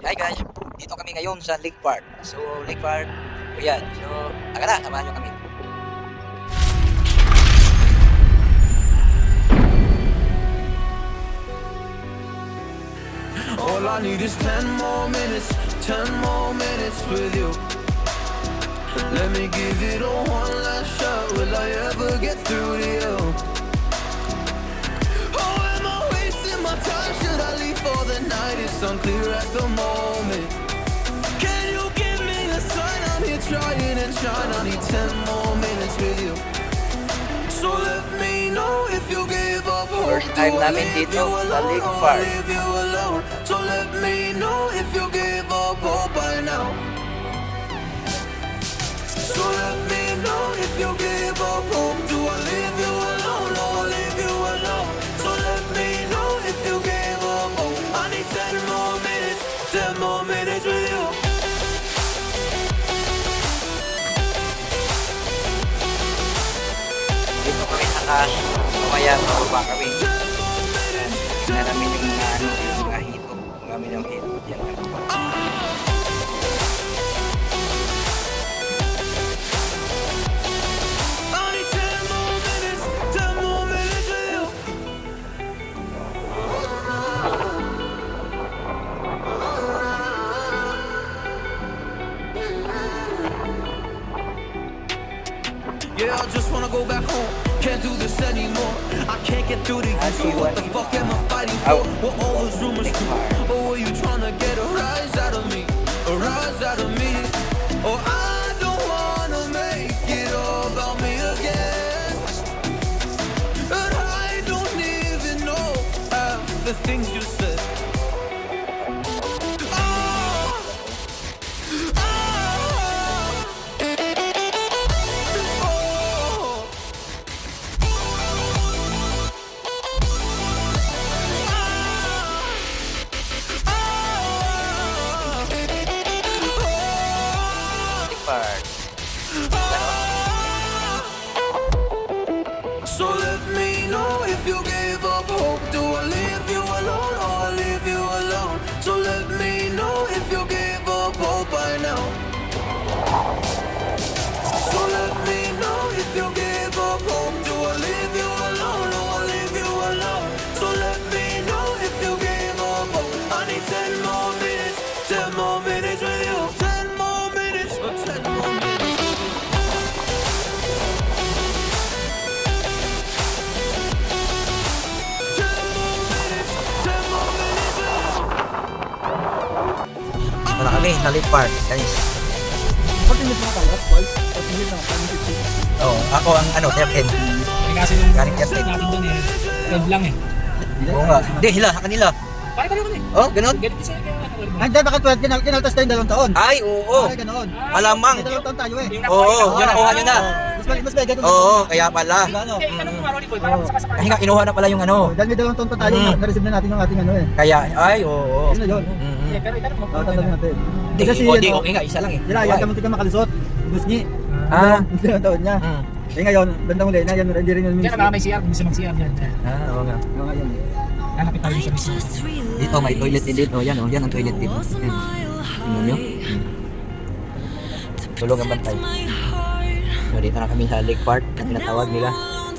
Hi guys, dito kami ngayon sa Lake Park. So, Lake Park, ayan. So, aga na, samahan nyo kami. All I need is 10 more minutes, 10 more minutes with you. Let me give it a one last shot. Will I ever get through to you? It's unclear at the moment. Can you give me a sign? I'm here trying and trying. I need 10 more minutes with you. So let me know if you give up hope. First time Do I namin leave dito you sa alone Lake or Park. leave you alone? So let me know if you give up hope by now. So let me Mamaya, bababa kami. Fuck am I fighting for? Were all those rumors kami Park, guys. Pati nyo mga kalat, boys. Pati nyo na, pati nyo Oo, ako ang ano, Terken. Eh, kasi yung Galing Captain. natin doon eh, 12 lang eh. Oo nga. Hindi, hila, sa kanila. Pare pareho na eh. Oh, ganun? Ganito siya kaya ano. ano, Hindi, baka 12, kinal kinaltas tayo dalawang taon. Ay, oo. Ay, ganoon. Malamang. May dalawang taon tayo eh. Oo, yun nakuha nyo na. Mas mas mas mega Oo, kaya pala. Ano? Eh, itanong mo nga Rolly Boy, parang Oo. Na na eh. Kaya, na pero itanong mo. Oo, tatanungin natin. Di, Kasi o, di, okay nga, isa lang eh. Sila, yan kami tika makalusot. Gusngi. Ah. Dalawang taon niya. Mm. Eh ngayon, bandang uli na, yan, hindi rin yung Diyan na may CR, kung gusto mag-CR dyan. Ah, oo nga. Oo nga yun. Lalapit tayo sa mismo. Dito, may toilet din dito. Yan, oh, yan ang toilet dito. Yan. Tingnan nyo. Mm. Tulog ang bantay. So, dito na kami sa Lake Park. Ang tinatawag nila.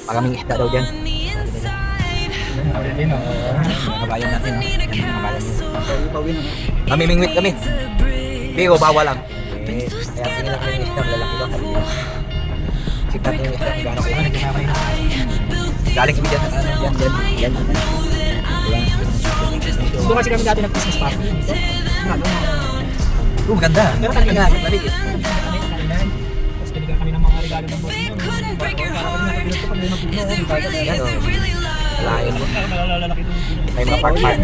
Maraming isda daw dyan. Ayun, oh. Mga kabayan natin. Oh. Mamimingwit kami. Bigo, bawal lang. Eh, kaya tingin lang kami ng isda. Malalaki daw. Sabi nila. Sikat yung isda. Gano'n ko. Nagkakabay na. Galing kami dyan. Ano, yan, yan. Yan. Yan. Doon kasi kami dati nag-Christmas party. Ano? Oh, maganda. Pero kanina, eh. kainan. Tapos binigyan kami ng mga regalo ng boss niyo. Yan, oh. Lain mo. Malalaki doon. May mga park park.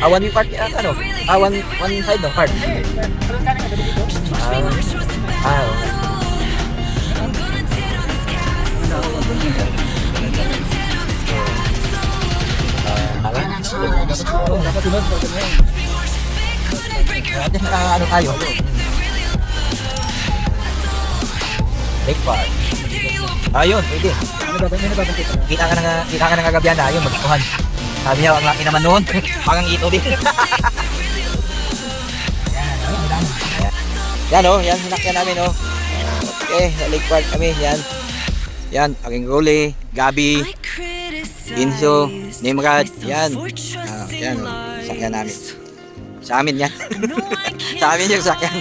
Ah, one way park. Ah, ano? Ah, one, one side ng park. Ah, ah. Ah, ano tayo? Lake Park. Ayun, pwede. Ano? Ano? Kita ka na nga, kita ka na nga gabihan na, ayun, magkuhan. Sabi niya, ang laki naman noon. Parang ito din. Yan oh, yan sinakyan namin oh. Okay, sa Lake Park kami, yan. Yan, aking Role, Gabi, Ginso, Nimrod, yan. Ah, yan oh, sakyan namin. Sa amin yan. Sa amin yung sakyan.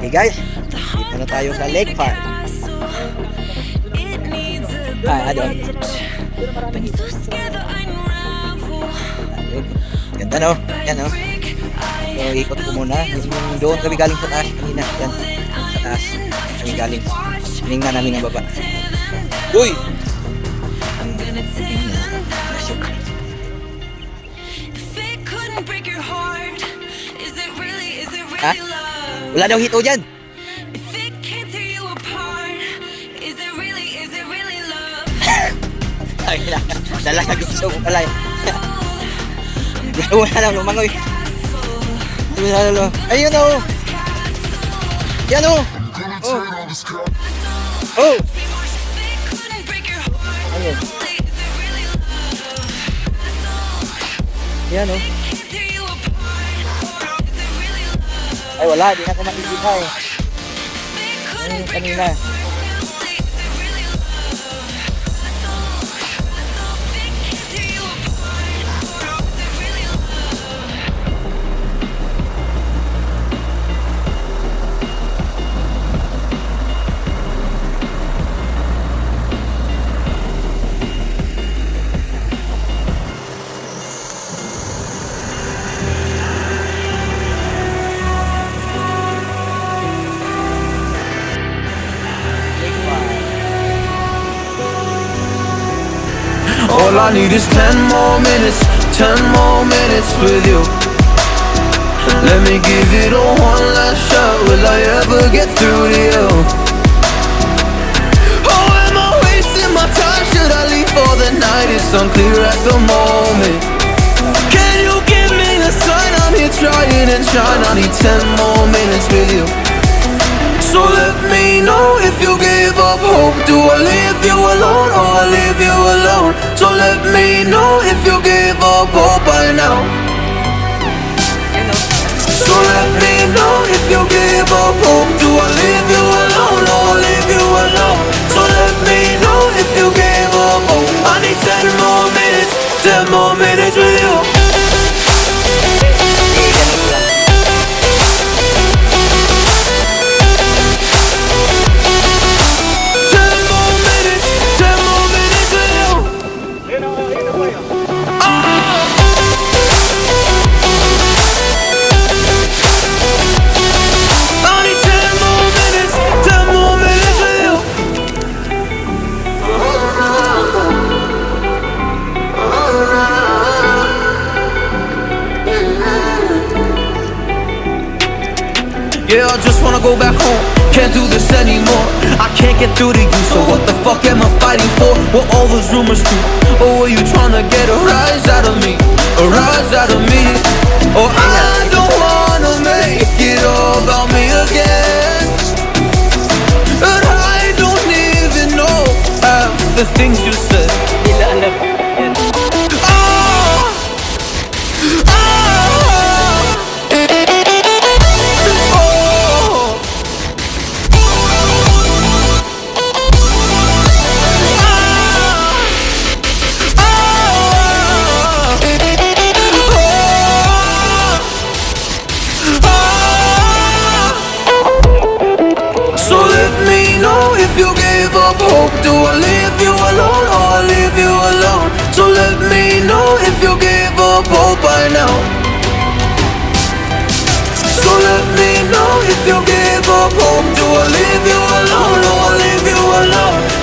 Okay guys, dito na tayo sa Lake Park. Ah, ano? Ganda no? Yan no? So, ikot ko muna. Doon kami galing sa taas kanina. Yan. Sa taas. Kami galing. Hiningnan namin ang baba. Uy! Wala daw hito dyan. Ay, na. Dala na gusto ko pala. Wala na lang lumangoy. Wala lang. Ayun oh. Yan oh. Oh. Oh. Ayun. Yan oh. ไอ้หัวล่าดีนะก็มาอีกที่เข้อันนี้แน่ I need is ten more minutes, ten more minutes with you. Let me give it a one last shot. Will I ever get through to you? Oh, am I wasting my time? Should I leave for the night? It's unclear at the moment. Can you give me a sign? I'm here trying and trying. I need ten more minutes with you. So let me know if you give up hope. Do I leave you alone or I leave you alone? So let me know if you give up hope by now. So let me know if you give up hope. Do I leave you get through to you, so what the fuck am I fighting for? What all those rumors do? Or were you trying to get a rise out of me? A rise out of me? Or I don't wanna make it all about me again. And I don't even know half the things hope by now. So let me know if you gave up hope. Do I leave you alone or I leave you alone?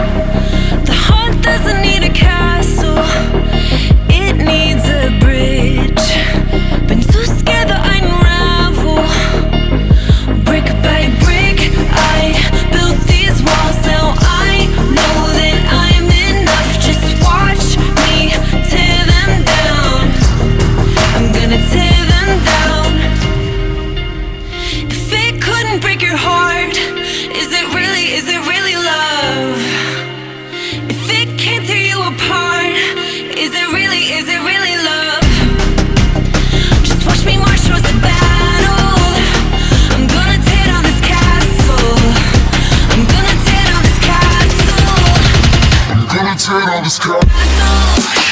Thank you. turn on this car.